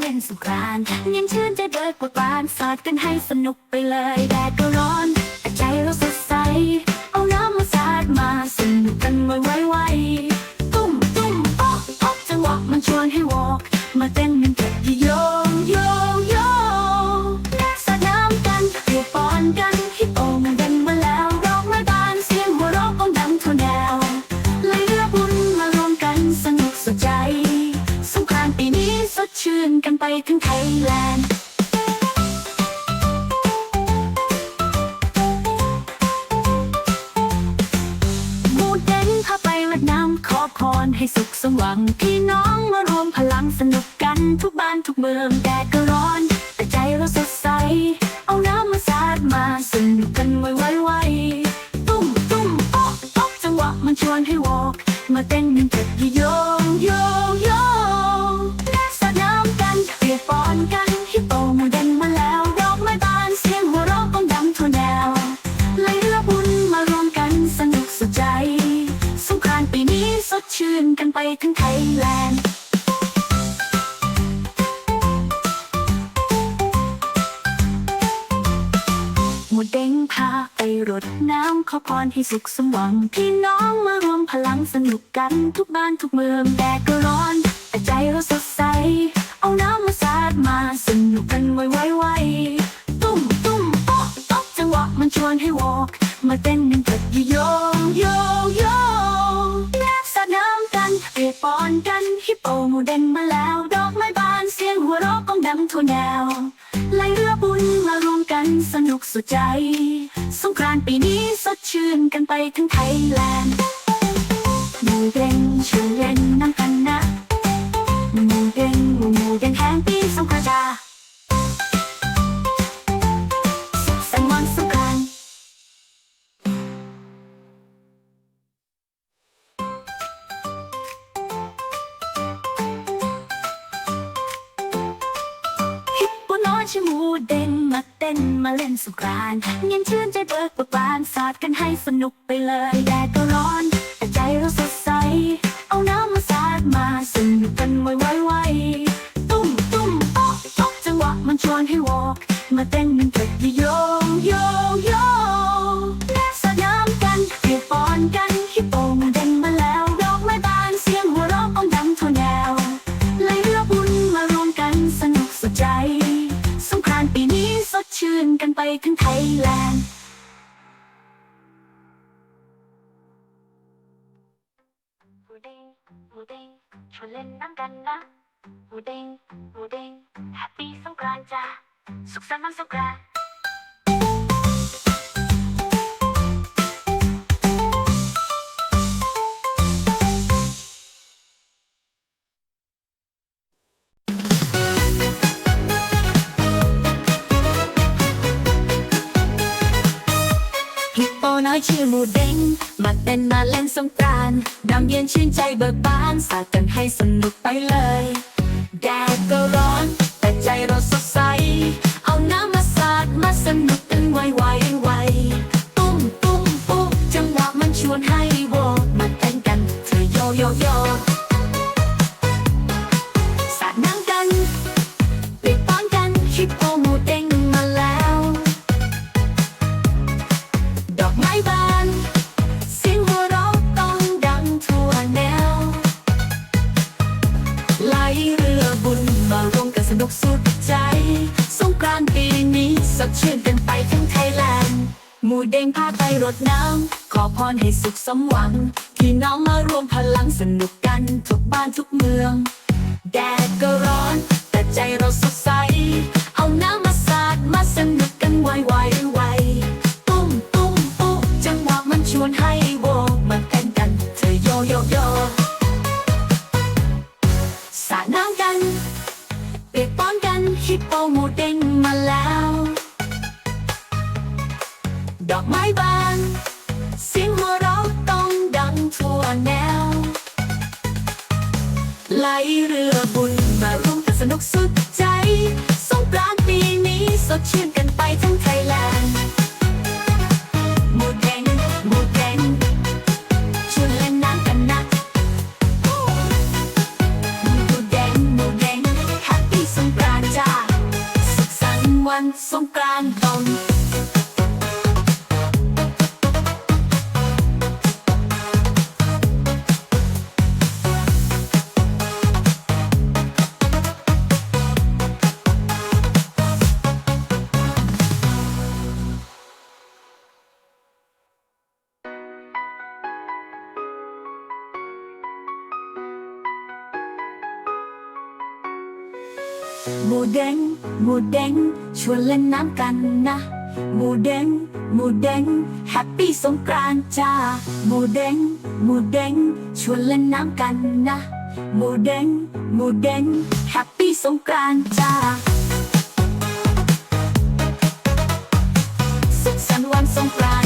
เล่นสงกรานยังชื่นใจเบิกบบานสาดกันให้สนุกไปเลยแดดก็ร้อนแต่ใจเราสดใส เอาน้ำมาสาดมาสนุกกันไวไวไวตุ้มตุ้มโอ๊ะโอ๊ะจังหวะมันชวนให้วอก มาเต้นกันเถอะโยงโยงโยงสาดน้ำกันเปียกปอนกันฮิปโปมันเดินมาแล้วร้องไม่บานเสียงหัวเราะก้องดังทั่วแนวเลยเลือกบุญมารวมกันสนุกสุดใจสงกรานต์ปีนี้ ดชื่นกันไปถึงไทยแลนด์มูเด้งพาไปเวียดนามขอพรให้สุขสมหวังพี่น้องมารวมพลังสนุกกันทุกบ้านทุกเมืองแดดก็ร้อน แต่ใจเราสดใส เอาน้ำมาสาดมาสนุกกันไว้ไวไวตุ้มตุ้มโอ๊ะโอ๊ะจังหวะมันชวนให้วอก มาเต้นกันเถิด ทั้งไทยแลนด์หมูเด้งพาไปรดน้ำขอพรให้สุขสมหวัง พี่น้องมารวมพลังสนุกกันทุกบ้านทุกเมืองแดดก็ร้อน แต่ใจเราสดใส เอาน้ำมาสาดมาสนุกกันไวไวไวตุ้มตุ้มโอ๊ะโอ๊ะจังหวะมันชวนให้วอกมาเต้นกันเถิดโย หูเด่งมาแล้ว ดอกไม้บานเสียงหัวเราะก้องดังทั่วแนวไล่เรือบุญมารวมกันสนุกสุดใจ สงกรานต์ปีนี้สดชื่นกันไปทั้งไทยแลนด์หมูเด่งชวนเล่น ชื่อหมูเด้งมาเต้นมาเล่นสงกรานต์เงียนชื่นใจเบิกบานสาดกันให้สนุกไปเลยแดดก็ร้อน แต่ใจเราสดใส เอาน้ำมาสาดมาสนุกกันไวไวไวตุ้มตุ้มโอ๊ะโอ๊ะจังหวะมันชวนให้วอกมาเต้นมันเกิดโย ชื่นกันไปทั้งไทยแลนด์หมูเด้งหมูเด้งชวนเล่นน้ำกันนะหมูเด้งหมูเด้งแฮปปี้สงกรานต์จ้าสุขสันต์วันสงกรานต์ อยชื่อหมูเด้งมาเต้นมาเล่นสงกรานต์ดำเย็นชื่นใจเบิกบาน สาดกันให้สนุกไปเลย แดดก็ร้อน แต่ใจเราสดใส เอาน้ำมาสาดมาสนุก ดงพาไปรดน้ำ ขอพรให้สุขสมหวัง พี่น้องมารวมพลังสนุกกันทุกบ้านทุกเมือง แดดก็ร้อน แต่ใจเราสดใส เอาน้ำมาสาดมาสนุกกันไวไวไวตุ้มตุ้มปุ๊บจังหวะมันชวนให้โวกมาเต้นกันเธอโยโยโยสาดน้ำกัน เปียกป้อนกันฮิปโปหมูเด้งมาแล้ว ดอกไม้บาน เสียงหัวเราะต้องดังทั่วแนว ไหลเรือบุญมาร่วมกันสนุกสุดใจ สงกรานต์ปีนี้สดชื่นกันไปทั้งไทย หมูเด้งหมูเด้งชวนเล่นน้ำกันนะหมูเด้งหมูเด้งแฮปปี้สงกรานต์จ้าหมูเด้งหมูเด้งชวนเล่นน้ำกันนะหมูเด้งหมูเด้งแฮปปี้สงกรานต์จ้าสุขสันต์วันสงกรานต์